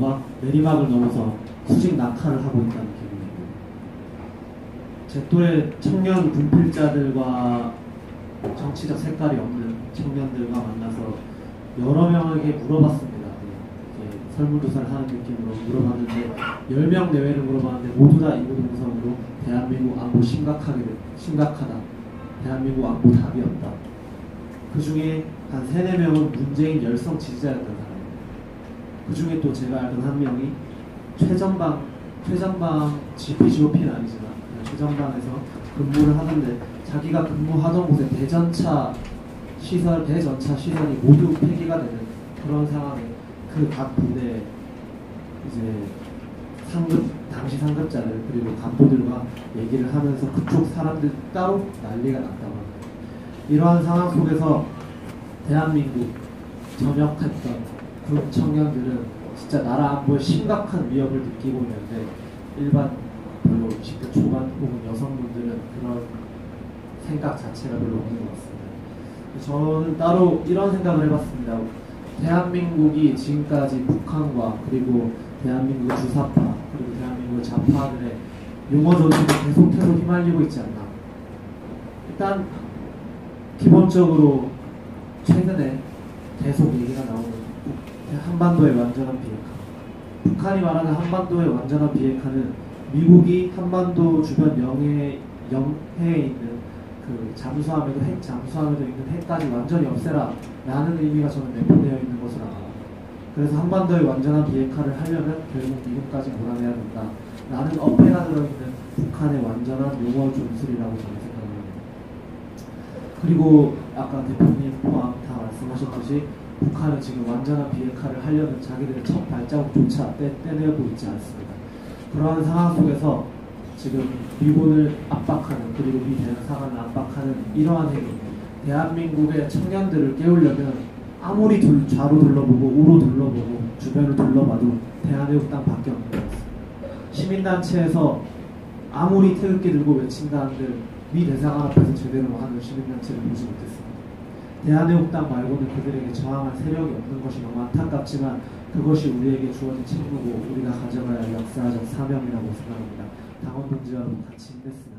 가 내리막을 넘어서 수직 낙하를 하고 있다는 기분이고 제 또래 청년 군필자들과 정치적 색깔이 없는 청년들과 만나서 여러 명에게 물어봤습니다. 설문조사를 하는 느낌으로 물어봤는데 10명 내외를 물어봤는데 모두 다 이구동성으로 대한민국 안보 심각하게 심각하다. 대한민국 안보 답이 없다. 그 중에 한 3, 4명은 문재인 열성 지지자였던 사람입니다. 그 중에 또 제가 알던 한 명이 최전방, 최전방 GP, GOP는 아니지만 최전방에서 근무를 하는데 자기가 근무하던 곳에 대전차 시설, 대전차 시설이 모두 폐기가 되는 그런 상황에 그 각 부대 이제 상급, 당시 상급자들 그리고 간부들과 얘기를 하면서 그쪽 사람들 따로 난리가 났다고 합니다. 이러한 상황 속에서 대한민국 전역했던 군 청년들은 진짜 나라 안보에 심각한 위협을 느끼고 있는데 일반 별로 20대 초반 혹은 여성분들은 그런 생각 자체가 별로 없는 것 같습니다. 저는 따로 이런 생각을 해봤습니다. 대한민국이 지금까지 북한과 그리고 대한민국 주사파 그리고 대한민국 좌파들의 용어 전술에 계속해서 휘말리고 있지 않나. 일단 기본적으로 최근에 계속 얘기가 나오는 한반도의 완전한 비핵화. 북한이 말하는 한반도의 완전한 비핵화는 미국이 한반도 주변 영해, 영해에 있는 그 잠수함에도 핵 잠수함에도 있는 핵까지 완전히 없애라 라는 의미가 저는 내포되어 있는 것으로 알아요. 그래서 한반도의 완전한 비핵화를 하려면 결국 미국까지 몰아내야 된다 라는 어폐가 들어있는 북한의 완전한 용어 존술이라고 저는 생각합니다. 그리고 아까 대표님 포함 다 말씀하셨듯이 북한은 지금 완전한 비핵화를 하려는 자기들의 첫 발자국조차 떼, 떼내고 있지 않습니다. 그러한 상황 속에서 지금 미군을 압박하는 그리고 미 대사관을 압박하는 이러한 행위 대한민국의 청년들을 깨우려면 아무리 둘, 좌로 둘러보고 우로 둘러보고 주변을 둘러봐도 대한애국당 밖에 없는 것 같습니다. 시민단체에서 아무리 태극기 들고 외친다 한들 미 대사관 앞에서 제대로 하는 시민단체를 보지 못했습니다. 대한애국당 말고는 그들에게 저항할 세력이 없는 것이 너무 안타깝지만 그것이 우리에게 주어진 책무고 우리가 가져가야 할 역사적 사명이라고 생각합니다. 당원 동지와 같이 힘냈으면